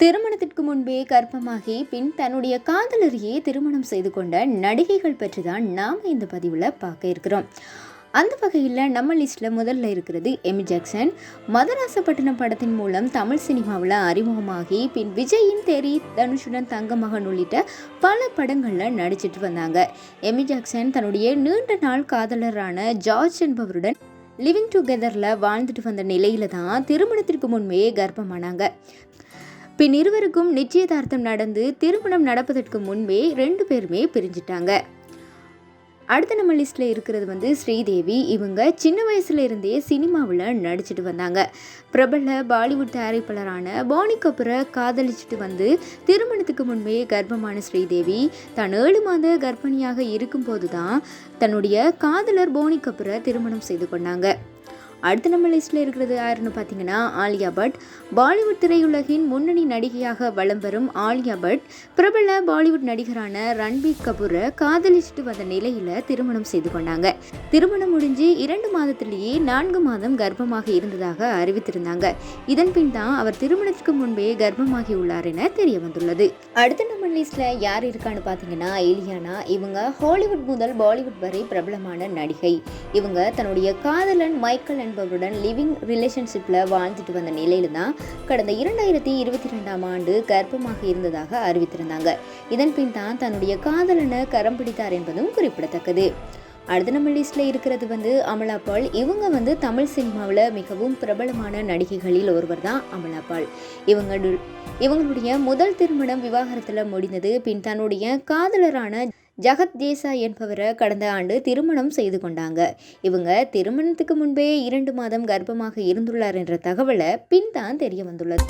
திருமணத்திற்கு முன்பே கர்ப்பமாகி பின் தன்னுடைய காதலரையே திருமணம் செய்து கொண்ட நடிகைகள் பற்றி தான் நாம் இந்த பதிவில் பார்க்க இருக்கிறோம். அந்த வகையில் நம்ம லிஸ்ட்டில் முதல்ல இருக்கிறது எமி ஜாக்சன் மதராசப்பட்டினம் படத்தின் மூலம் தமிழ் சினிமாவில் அறிமுகமாகி பின் விஜயின் தெரி தனுஷுடன் தங்க மகன் உள்ளிட்ட பல படங்களில் நடிச்சிட்டு வந்தாங்க. எமி ஜாக்சன் தன்னுடைய நீண்ட நாள் காதலரான ஜார்ஜ் என்பவருடன் லிவிங் டுகெதரில் வாழ்ந்துட்டு வந்த நிலையில் தான் திருமணத்திற்கு முன்பே கர்ப்பமானாங்க. பின் இருவருக்கும் நிச்சயதார்த்தம் நடந்து திருமணம் நடப்பதற்கு முன்பே ரெண்டு பேருமே பிரிஞ்சிட்டாங்க. அடுத்த நம்ம லிஸ்ட்டில் இருக்கிறது வந்து ஸ்ரீதேவி. இவங்க சின்ன வயசுல இருந்தே சினிமாவில் நடிச்சிட்டு வந்தாங்க. பிரபல பாலிவுட் தயாரிப்பாளரான பானி கபூரை காதலிச்சுட்டு வந்து திருமணத்துக்கு முன்பே கர்ப்பமான ஸ்ரீதேவி தான் ஏழு மாத கர்ப்பிணியாக இருக்கும்போது தான் தன்னுடைய காதலர் போனி கபூரை திருமணம் செய்து கொண்டாங்க. அடுத்த நம்ம லிஸ்ட்டில் இருக்கிறது யாருன்னு பார்த்தீங்கன்னா ஆலியா பட். பாலிவுட் திரையுலகின் முன்னணி நடிகையாக வலம் வரும் ஆலியா பட். பிரபல பாலிவுட் நடிகரான ரன்பீர் கபூரை காதலிச்சுட்டு வந்த நிலையில் திருமணம் செய்து கொண்டாங்க. திருமணம் முடிஞ்சு இரண்டு மாதத்திலேயே நான்கு மாதம் கர்ப்பமாக இருந்ததாக அறிவித்திருந்தாங்க. இதன்பின் தான் அவர் திருமணத்துக்கு முன்பே கர்ப்பமாகி உள்ளார் என தெரிய வந்துள்ளது. அடுத்த நம்ம லிஸ்ட்டில் யார் இருக்கான்னு பார்த்தீங்கன்னா எலியானா இவங்க ஹாலிவுட் முதல் பாலிவுட் வரை பிரபலமான நடிகை. இவங்க தன்னுடைய காதலன் மைக்கேல் என்பவருடன் லிவிங் ரிலேஷன்ஷிப்பில் வாழ்ந்துட்டு வந்த நிலையில் தான் கடந்த இரண்டாயிரத்தி இருபத்தி ரெண்டாம் ஆண்டு கர்ப்பமாக இருந்ததாக அறிவித்திருந்தாங்க. இதன் பின் தான் தன்னுடைய காதலனை கரம் பிடித்தார் என்பதும் குறிப்பிடத்தக்கது. அடுத்த நம்ம லிஸ்ட்டில் இருக்கிறது வந்து அமலா பால். இவங்க வந்து தமிழ் சினிமாவில் மிகவும் பிரபலமான நடிகைகளில் ஒருவர் தான் அமலா பால். இவங்க இவங்களுடைய முதல் திருமணம் விவாகரத்தில் முடிந்தது பின் தன்னுடைய காதலரான ஜகத் தேசா என்பவரை கடந்த ஆண்டு திருமணம் செய்து கொண்டாங்க. இவங்க திருமணத்துக்கு முன்பே இரண்டு மாதம் கர்ப்பமாக இருந்துள்ளார் என்ற தகவலை பின் தான் தெரிய வந்துள்ளது.